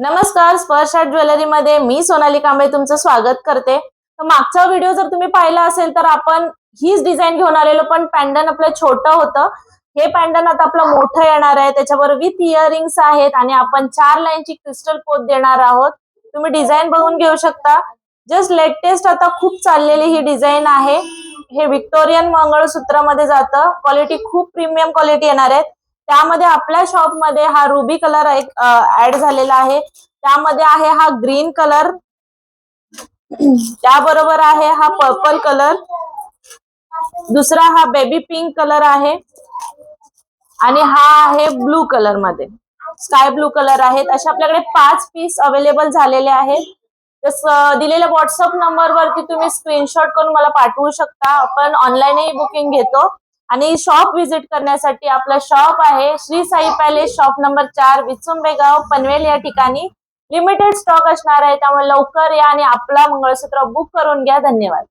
नमस्कार स्पर्श art jewellery मध्ये मी सोनाली कांबळे तुमचं स्वागत करते. तर मागचा व्हिडिओ जर तुम्ही पाहिला असेल तर आपण हीच डिझाईन घेऊन आलेलो पण पॅन्डन आपलं छोटं होतं. हे पॅन्डन आता आपलं मोठं येणार आहे. त्याच्यावर विथ इयरिंग्स आहेत आणि आपण चार लाईनची क्रिस्टल पोत देणार आहोत. तुम्ही डिझाईन बघून घेऊ शकता. जस्ट लेटेस्ट आता खूप चाललेली ही डिझाईन आहे. हे विक्टोरियन मंगळसूत्रामध्ये जातं. क्वालिटी खूप प्रीमियम क्वालिटी येणार आहे त्यामध्ये आपल्या शॉपमध्ये हा रुबी कलर एक ऍड झालेला आहे. त्यामध्ये आहे हा ग्रीन कलर त्याबरोबर आहे हा पर्पल कलर दुसरा हा बेबी पिंक कलर आहे. आणि हा आहे ब्लू कलरमध्ये. स्काय ब्लू कलर आहेत. अशा आपल्याकडे पाच पीस अवेलेबल झालेले आहेत. तसं दिलेल्या व्हॉट्सअप नंबरवरती तुम्ही स्क्रीनशॉट करून मला पाठवू शकता. आपण ऑनलाईनही बुकिंग घेतो. आणि शॉप व्हिजिट करण्यासाठी आपला शॉप आहे Shri Sai palace shop number चार विचुंबेगाव पनवेल या ठिकाणी. लिमिटेड स्टॉक असणार आहे त्यामुळे लवकर या आणि आपला मंगळसूत्र बुक करून घ्या. धन्यवाद.